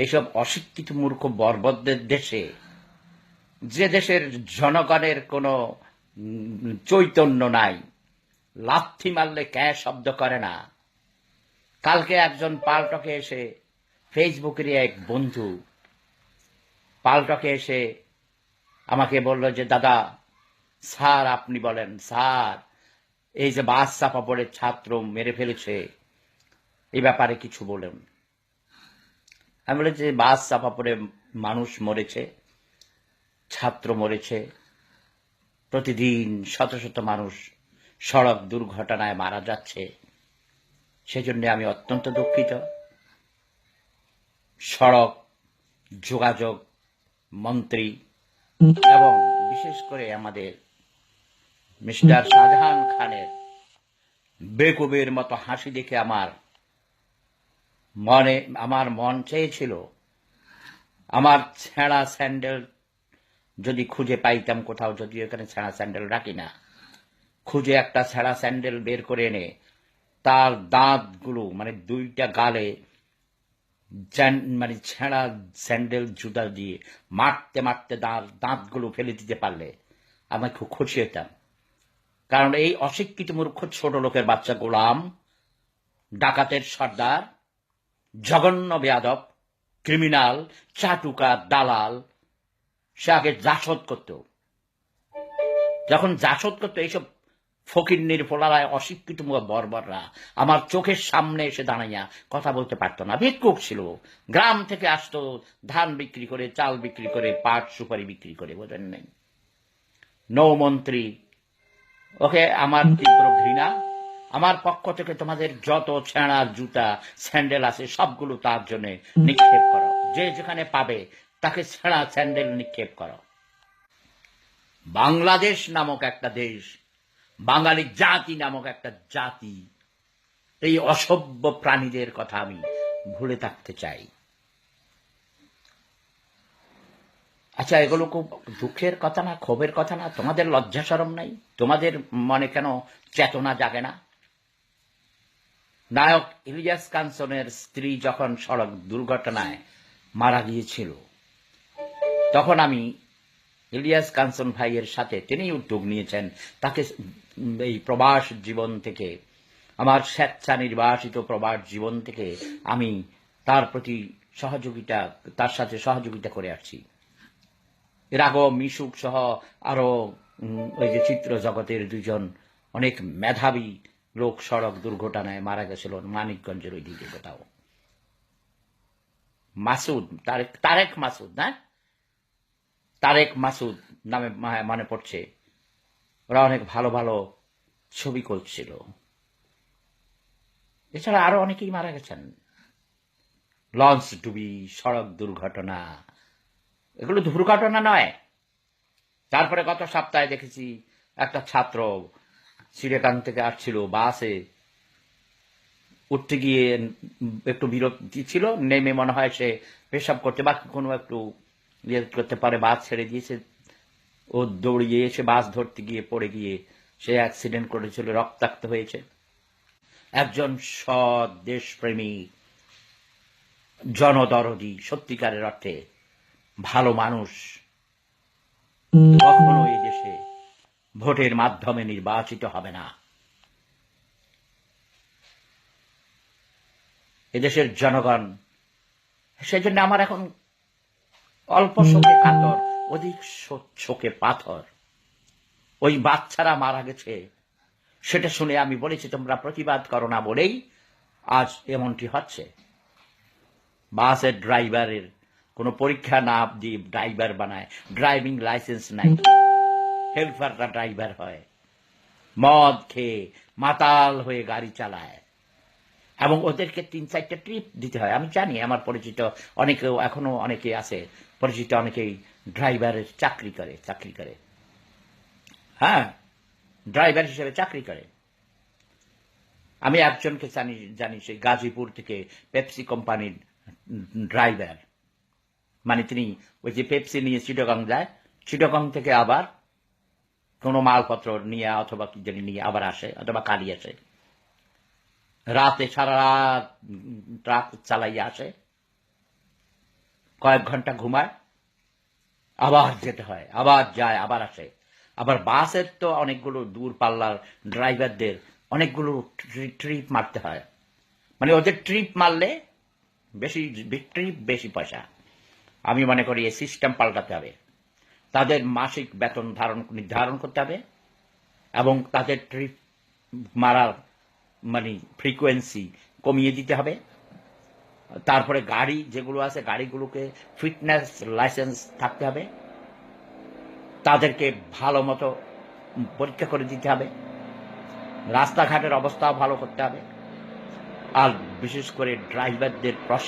এইসব অশিক্ষিত মূর্খ বর্বরদের দেশে, যে দেশের জনগণের কোনো চৈতন্য নাই, লাথি মারলে ক্যা শব্দ করে না। কালকে একজন পাল্টকে এসে ফেসবুকেরই এক বন্ধু, পাল্টকে এসে আমাকে বলল যে, দাদা, স্যার আপনি বলেন, স্যার, এই যে বাস চাপা পড়ে ছাত্র মেরে ফেলেছে, এই ব্যাপারে কিছু বলেন। আমি বলে যে বাস চাপা পড়ে মানুষ মরেছে, ছাত্র মরেছে, প্রতিদিন শত শত মানুষ সড়ক দুর্ঘটনায় মারা যাচ্ছে। সেজন্য আমি অত্যন্ত দুঃখিত। সড়ক যোগাযোগ মন্ত্রী এবং বিশেষ করে আমাদের মিস্টার শাহজাহান খানের বেকুবের মতো হাসি দেখে আমার মনে, আমার মন চেয়েছিল। আমার ছেঁড়া স্যান্ডেল যদি খুঁজে পাইতাম কোথাও যদি এখানে ছেঁড়া স্যান্ডেল রাখি না। খুঁজে একটা ছেঁড়া স্যান্ডেল বের করে এনে, তার দাঁতগুলো মানে দুইটা গালে মানে ছেঁড়া স্যান্ডেল জুতা দিয়ে মারতে মারতে দাঁত, দাঁতগুলো ফেলে দিতে পারলে আমি খুব খুশি হতাম। কারণ এই অশিক্ষিত মূর্খ ছোট লোকের বাচ্চা গোলাম, ডাকাতের সর্দার জঘন্য বেয়াদব ক্রিমিনাল চাটুকা, দালাল। সে আগে জাসদ করত। যখন জাসদ করতো, এইসব ফকির নির্ফলারায় অশিক্ষিত বর্বররা আমার চোখের সামনে এসে দাঁড়াইয়া কথা বলতে পারতো না। ভিক্ষুক ছিল। গ্রাম থেকে আসতো, ধান বিক্রি করে, চাল বিক্রি করে, পাট, সুপারি বিক্রি করে, বোঝেন নেই? নৌমন্ত্রী, ওকে, আমার তীব্র ঘৃণা। আমার পক্ষ থেকে তোমাদের যত ছেঁড়া জুতা, স্যান্ডেল আছে, সবগুলো তার জন্য নিক্ষেপ করো। যে যেখানে পাবে, তাকে ছেঁড়া স্যান্ডেল নিক্ষেপ করো। বাংলাদেশ নামক একটা দেশ, বাঙালি জাতি নামক একটা জাতি, এই অসভ্য প্রাণীদের কথা আমি ভুলে থাকতে চাই। আচ্ছা এগুলো খুব দুঃখের কথা না, ক্ষোভের কথা না? তোমাদের লজ্জা সরম নাই? তোমাদের মনে কেন চেতনা জাগে না? নায়ক ইলিয়াস কাঞ্চনের স্ত্রী যখন সড়ক দুর্ঘটনায় মারা গিয়েছিল তখন আমি ইলিয়াস কাঞ্চন ভাইয়ের সাথে তিনি উদ্যোগ নিয়েছেন। তাকে এই প্রবাস জীবন থেকে আমার স্বেচ্ছা নির্বাসিত প্রবাস জীবন থেকে আমি তার প্রতি সহযোগিতা তার সাথে সহযোগিতা করে আসছি। এর আগেও মিশুক সহ আরও উম, ওই যে চিত্র জগতের দুজন অনেক মেধাবী লোক সড়ক দুর্ঘটনায় মারা গেছিল মানিকগঞ্জের ওই দিকে কোথাও। মাসুদ, তারেক তারেক মাসুদ, না? তারেক মাসুদ নামে মনে পড়ছে। ওরা অনেক ভালো ভালো ছবি করছিল। এছাড়া আরও অনেকেই মারা গেছেন। লঞ্চ ডুবি, সড়ক দুর্ঘটনা, এগুলো দুর্ঘটনা নয়। তারপরে গত সপ্তাহে দেখেছি একটা ছাত্র সিরেকান থেকে আসছিল, বাসে উঠতে গিয়ে একটু বিরক্তি ছিল, নেমে মনে হয় সে পেশাব করতে বা কোনো একটু ইয়ে করতে পারে, বাস ছেড়ে দিয়েছে ও দৌড়িয়ে এসে বাস ধরতে গিয়ে পড়ে গিয়ে সে অ্যাক্সিডেন্ট করেছিল, রক্তাক্ত হয়েছে। একজন সৎ দেশপ্রেমী, জনদরদি, সত্যিকারের অর্থে ভালো মানুষ কখনো এই দেশে ভোটের মাধ্যমে নির্বাচিত হবে না। এদেশের জনগণ, সেজন্য আমার এখন অল্প শোকে কাতর, অধিক শোকে পাথর। ওই বাচ্চারা মারা গেছে, সেটা শুনে আমি বলেছি, তোমরা প্রতিবাদ করো না বলেই আজ এমনটি হচ্ছে। বাসের ড্রাইভারের কোনো পরীক্ষা না দিয়ে ড্রাইভার বানায়, ড্রাইভিং লাইসেন্স নাই। হেল্পাররা ড্রাইভার হয়। মদ খেয়ে মাতাল হয়ে গাড়ি চালায়। এবং ওদেরকে তিন চারটা ট্রিপ দিতে হয়। আমি জানি আমার পরিচিত অনেকে এখনও অনেকে আছে, পরিচিত অনেকেই ড্রাইভারের চাকরি করে চাকরি করে। হ্যাঁ ড্রাইভার হিসেবে চাকরি করে। আমি একজনকে জানি জানি সেই গাজীপুর থেকে পেপসি কোম্পানির ড্রাইভার মানে তিনি ওই যে পেপসি নিয়ে চিটগং যায় চিটগং থেকে আবার কোনো মালপত্র নিয়ে অথবা কি জানি নিয়ে আবার আসে, অথবা কালি আসে। রাতে সারা রাত ট্রাক চালাইয়া আসে। কয়েক ঘণ্টা ঘুমায়, আবার যেতে হয়, আবার যায়, আবার আসে। আবার বাসের তো অনেকগুলো দূর পাল্লার ড্রাইভারদের অনেকগুলো ট্রিপ মারতে হয়। মানে ওদের ট্রিপ মারলে বেশি, ট্রিপ বেশি পয়সা। আমি মনে করি এই সিস্টেম পাল্টাতে হবে। তাদের মাসিক বেতন ধারণ, নির্ধারণ করতে হবে এবং তাদের ট্রিপ মারার মানে ফ্রিকোয়েন্সি কমিয়ে দিতে হবে। তারপরে গাড়ি যেগুলো আছে, গাড়িগুলোকে ফিটনেস লাইসেন্স থাকতে হবে। তাদেরকে ভালো মতো পরীক্ষা করে দিতে হবে। রাস্তাঘাটের অবস্থাও ভালো করতে হবে। আর বিশেষ করে ড্রাইভারদের প্রশিক্ষণ